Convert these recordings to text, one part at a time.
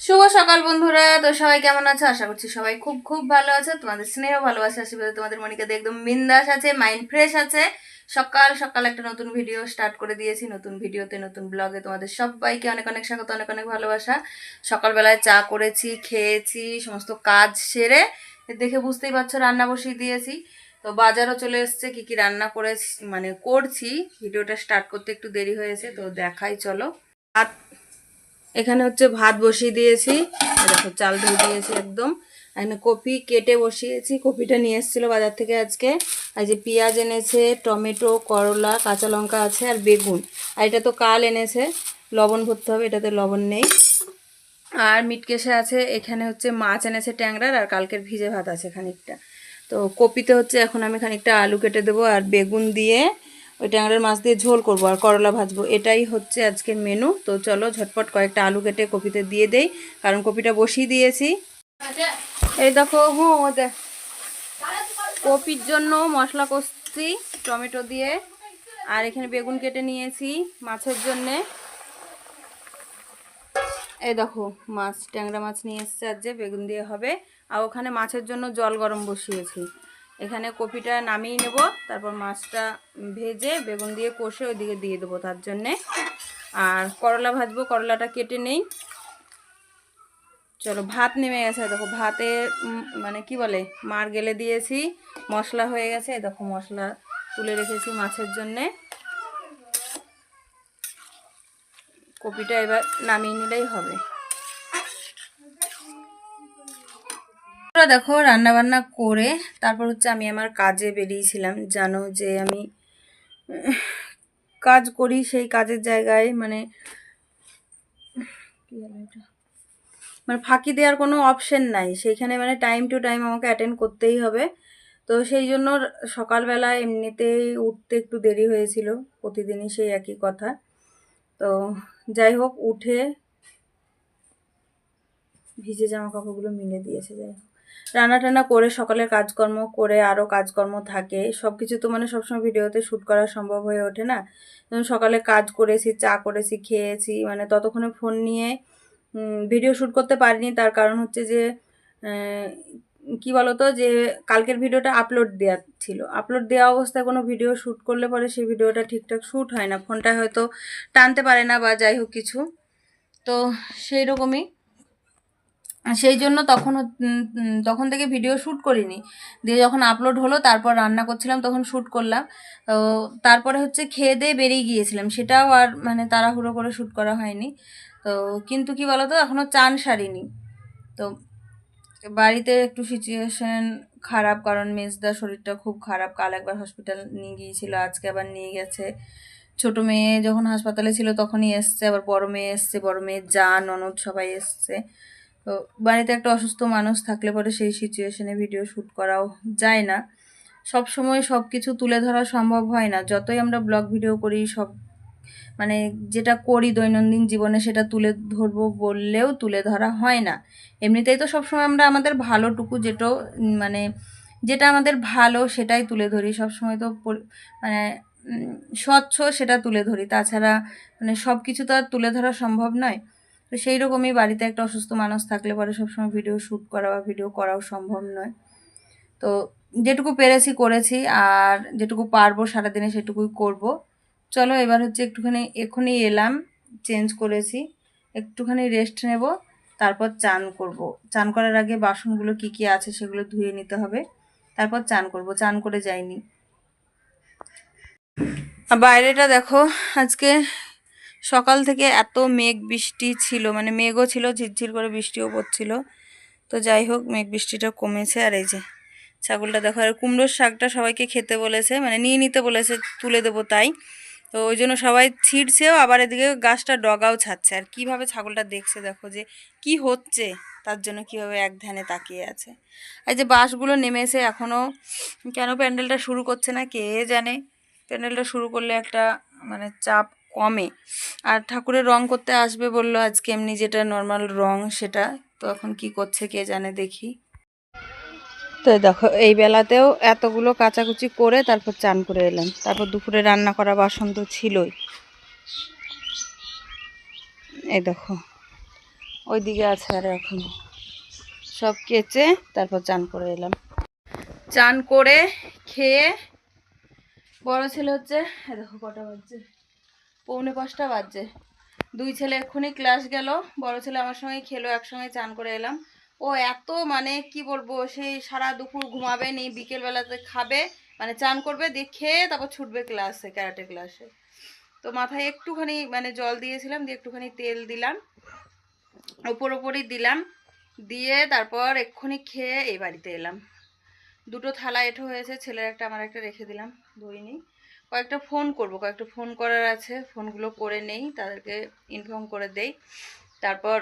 শুভ সকাল বন্ধুরা। তো সবাই কেমন আছো? আশা করছি সবাই খুব খুব ভালো আছে। তোমাদের স্নেহ ভালোবাসা আশীর্বাদে তোমাদের মনিকাতে একদম বিন্দাস আছে মাইন্ড ফ্রেশ আছে। সকাল সকাল একটা নতুন ভিডিও স্টার্ট করে দিয়েছি। নতুন ভিডিওতে নতুন ব্লগে তোমাদের সবাইকে অনেক অনেক স্বাগত, অনেক অনেক ভালোবাসা। সকালবেলায় চা করেছি, খেয়েছি, সমস্ত কাজ সেরে দেখে বুঝতেই পারছ রান্না বসিয়ে দিয়েছি। তো বাজারও চলে এসছে, কি কি রান্না করে মানে করছি। ভিডিওটা স্টার্ট করতে একটু দেরি হয়েছে, তো দেখাই চলো। আর এখানে হচ্ছে ভাত বসিয়ে দিয়েছি। দেখো, চাল ধুয়ে দিয়েছি একদম। এখানে কপি কেটে বসিয়েছি। কপিটা নিয়ে এসেছিল বাজার থেকে আজকে। আর যে পেঁয়াজ এনেছে, টমেটো, করলা, কাঁচা লঙ্কা আছে আর বেগুন। আর এটা তো কাল এনেছে। লবণ ভরতে হবে, এটাতে লবণ নেই। আর মিটকেশে আছে, এখানে হচ্ছে মাছ এনেছে ট্যাংরার আর কালকের ভিজে ভাত আছে খানিকটা। তো কপিতে হচ্ছে এখন আমি খানিকটা আলু কেটে দেবো আর বেগুন দিয়ে ওই ট্যাংরার মাছ দিয়ে ঝোল করব আর করলা ভাজবো। এটাই হচ্ছে আজকের মেনু তো চলো ঝটপট কয়েকটা আলু কেটে কপিতে দিয়ে দেই, কারণ কপিটা বসিয়ে দিয়েছি। এই দেখো হুঁ ও দেখ। কপির জন্য মশলা কষছি, টমেটো দিয়ে। আর এখানে বেগুন কেটে নিয়েছি মাছের জন্যে। এই দেখো, মাছ, ট্যাংরা মাছ নিয়ে এসছে আজ বেগুন দিয়ে হবে। আর ওখানে মাছের জন্য জল গরম বসিয়েছি। এখানে কপিটা নামিয়ে নেব, তারপর মাছটা ভেজে বেগুন দিয়ে কষে ওইদিকে দিয়ে দেবো তার জন্যে। আর করলা ভাজবো, করলাটা কেটে নেই। চলো, ভাত নেমে গেছে, দেখো ভাতে মানে কি বলে, মার গেলে দিয়েছি, মশলা হয়ে গেছে দেখো মশলা তুলে রেখেছি মাছের জন্যে। কপিটা এবার নামিয়ে নিলেই হবে। তোমরা দেখো রান্না বান্না করে তারপর হচ্ছে আমি আমার কাজে বেরিয়েছিলাম। জানো যে আমি কাজ করি সেই কাজের জায়গায় মানে মানে ফাঁকি দেওয়ার কোনো অপশন নাই। সেইখানে মানে টাইম টু টাইম আমাকে অ্যাটেন্ড করতেই হবে। তো সেই জন্য সকালবেলা এমনিতেই উঠতে একটু দেরি হয়েছিল, প্রতিদিনই সেই একই কথা। তো যাই হোক, উঠে ভিজে জামা কাপড়গুলো মিলে দিয়েছে, যাই হোক। রান্না টান্না করে, সকালের কাজকর্ম করে আরও কাজকর্ম থাকে সব কিছু তো মানে সবসময় ভিডিওতে শ্যুট করা সম্ভব হয়ে ওঠে না। যেমন সকালে কাজ করেছি, চা করেছি, খেয়েছি মানে ততক্ষণে ফোন নিয়ে ভিডিও শ্যুট করতে পারিনি। তার কারণ হচ্ছে যে কি বলতো যে, কালকের ভিডিওটা আপলোড দেওয়া ছিল। আপলোড দেওয়া অবস্থায় কোনো ভিডিও শ্যুট করলে পরে সেই ভিডিওটা ঠিকঠাক শ্যুট হয় না। ফোনটা হয়তো টানতে পারে না বা যাই হোক কিছু। তো সেই রকমই সেই জন্য তখন তখন থেকে ভিডিও শ্যুট করিনি। দিয়ে যখন আপলোড হলো, তারপর রান্না করছিলাম, তখন শ্যুট করলাম। তো তারপরে হচ্ছে খেয়ে দিয়ে বেরিয়ে গিয়েছিলাম। সেটাও আর মানে তাড়াহুড়ো করে শ্যুট করা হয়নি। তো কিন্তু কি বলতো এখনও চান সারিনি। তো বাড়িতে একটু সিচুয়েশন খারাপ, কারণ মেজদার শরীরটা খুব খারাপ। কাল একবার হসপিটাল নিয়ে গিয়েছিল, আজকে আবার নিয়ে গেছে। ছোট মেয়ে যখন হাসপাতালে ছিল, তখনই এসছে, আবার বড় মেয়ে এসছে, বড় মেয়ের যা ননদ সবাই এসছে। তো বাড়িতে একটা অসুস্থ মানুষ থাকলে পরে সেই সিচুয়েশনে ভিডিও শ্যুট করাও যায় না। সব সময় সব কিছু তুলে ধরা সম্ভব হয় না। যতই আমরা ব্লগ ভিডিও করি, সব মানে যেটা করি দৈনন্দিন জীবনে সেটা তুলে ধরবো বললেও তুলে ধরা হয় না। এমনিতেই তো সবসময় আমরা আমাদের ভালোটুকু যেটা মানে যেটা আমাদের ভালো সেটাই তুলে ধরি। সবসময় তো মানে স্বচ্ছ সেটা তুলে ধরি। তাছাড়া মানে সব কিছু তো আর তুলে ধরা সম্ভব নয়। তো সেই রকমই বাড়িতে একটা অসুস্থ মানুষ থাকলে পরে সবসময় ভিডিও শ্যুট করা বা ভিডিও করাও সম্ভব নয়। তো যেটুকু পেরেছি করেছি, আর যেটুকু পারব সারাদিনে সেটুকুই করব। চলো এবার হচ্ছে একটুখানি, এখনই এলাম চেঞ্জ করেছি। একটুখানি রেস্ট নেব, তারপর চান করব। চান করার আগে বাসনগুলো কি কি আছে সেগুলো ধুয়ে নিতে হবে। তারপর চান করব, চান করে যাইনি। বাইরেটা দেখো, আজকে সকাল থেকে এত মেঘ বৃষ্টি ছিল মানে মেঘও ছিল, ঝিরঝির করে বৃষ্টিও পড়ছিল। তো যাই হোক, মেঘ বৃষ্টিটা কমেছে আর এই যে ছাগলটা দেখো, আর কুমড়োর শাকটা সবাইকে খেতে বলেছে মানে নিয়ে নিতে বলেছে, তুলে দেবো তাই। তো ওই জন্য সবাই ছিঁড়ছেও, আবার এদিকে গাছটা ডগাও ছাড়ছে। আর কীভাবে ছাগলটা দেখছে দেখো যে কি হচ্ছে, তার জন্য কীভাবে এক ধ্যানে তাকিয়ে আছে। আর যে বাঁশগুলো নেমেছে এখনও কেন প্যান্ডেলটা শুরু করছে না, কে জানে? প্যান্ডেলটা শুরু করলে একটা মানে চাপ কমে। আর ঠাকুরের রং করতে আসবে বলল, আজকে এমনি যেটা নর্মাল রং সেটা। তো এখন কি করছে কে জানে দেখি। তো দেখো, এই বেলাতেও এতগুলো কাচাকুচি করে তারপর চান করে এলাম। তারপর দুপুরে রান্না করা বাসন তো ছিলই। এই দেখো, ওইদিকে আছে আর এখন। সব কেচে তারপর চান করে এলাম। চান করে খেয়ে বড় ছেলে হচ্ছে দেখো কটা বাজছে। পৌনে পাঁচটা বাজছে। দুই ছেলে এক্ষুনি ক্লাস গেল, বড় ছেলে আমার সঙ্গে খেলো, একসঙ্গে চান করে এলাম। ও এত মানে কি বলব সেই সারা দুপুর ঘুমাবে নি বিকেলবেলাতে খাবে মানে চান করবে, দিয়ে খেয়ে তারপর ছুটবে ক্লাসে ক্যারাটে ক্লাসে তো মাথায় একটুখানি মানে জল দিয়েছিলাম, দিয়ে একটুখানি তেল দিলাম, ওপর ওপরই দিলাম, দিয়ে তারপর এক্ষুনি খেয়ে এই বাড়িতে এলাম। দুটো থালা এঁঠো হয়েছে, ছেলের একটা, আমার একটা রেখে দিলাম ধুইনি কয়েকটা ফোন করব, কয়েকটা ফোন করার আছে, ফোনগুলো করে নেই, তাদেরকে ইনফর্ম করে দেই। তারপর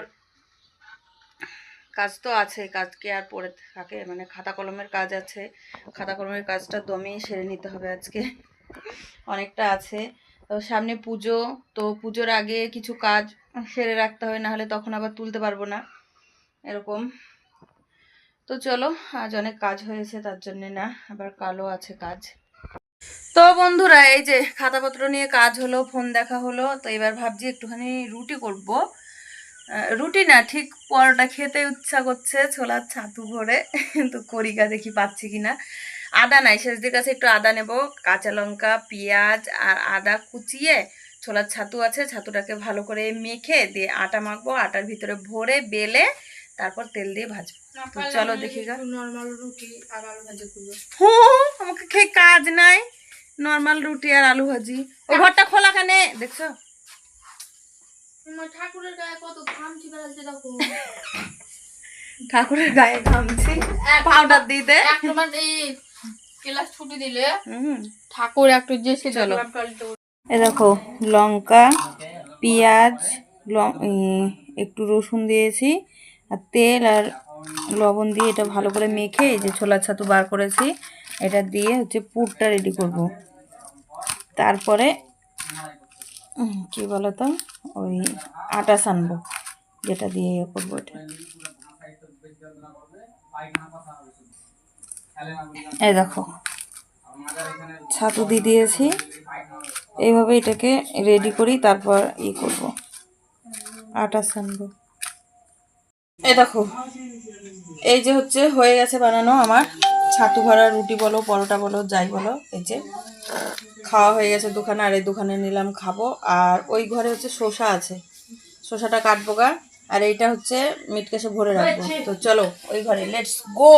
কাজ তো আছে, কাজকে আর পড়ে থাকে মানে খাতা কলমের কাজ আছে, খাতা কলমের কাজটা দমে সেরে নিতে হবে আজকে, অনেকটা আছে। তো সামনে পুজো, তো পুজোর আগে কিছু কাজ সেরে রাখতে হবে না হলে তখন আবার তুলতে পারব না, এরকম। তো চলো, আজ অনেক কাজ হয়েছে, তার জন্যে না, আবার কালো আছে কাজ। তো বন্ধুরা, এই যে খাতাপত্র নিয়ে কাজ হলো, ফোন দেখা হলো, তো এবার ভাবছি একটুখানি রুটি করব। রুটি না, ঠিক পরোটা খেতে ইচ্ছা করছে, ছোলার ছাতু ভরে, তো করিকা দেখি পাচ্ছি কিনা। আদা নাই শেষদের কাছে একটু আদা নেব, কাঁচা লঙ্কা, পেঁয়াজ আর আদা কুচিয়ে ছোলার ছাতু আছে, ছাতুটাকে ভালো করে মেখে দিয়ে আটা মাখবো, আটার ভিতরে ভরে, বেলে তারপর তেল দিয়ে ভাজবো। তো চলো দেখি গা। নর্মাল রুটি আর আলু ভাজি করব। হুম আমাকে খেয়ে কাজ নাই। নর্মাল রুটি আর আলু ভাজি। ওই ঘরটা খোলা কানে? দেখছ? ঠাকুরের গায়ে কত ঘাম চিপে দেখো ঠাকুরের গায়ে ঘামছি। পাউডার দিয়ে দে। একটা এই ক্লাস ছুটি দিলে ঠাকুর একটু যে সে চলো। এ দেখো লঙ্কা পেঁয়াজ ল- একটু রসুন দিয়েছি। আর তেল আর লবণ দিয়ে এটা ভালো করে মেখে এই যে ছোলার ছাতু বার করেছি, এটা দিয়ে হচ্ছে পুরটা রেডি করব। তারপরে কি বলো তো ওই আটা সানবো যেটা দিয়ে ইয়ে করব এটা। এই দেখো, ছাতু দিয়ে দিয়েছি, এইভাবে এটাকে রেডি করি, তারপর ই করব আটা সানবো এই দেখো। এই যে হচ্ছে হয়ে গেছে বানানো আমার ছাতু ভরা রুটি বলো, পরোটা বলো, যাই বলো, এই যে। খাওয়া হয়ে গেছে দোকানে, আর এই দোকানে নিলাম খাব। আর ওই ঘরে হচ্ছে শসা আছে। শসাটা কাটবো গা। আর এইটা হচ্ছে মিটকেশে ভরে রাখব। তো চলো, ওই ঘরে লেটস গো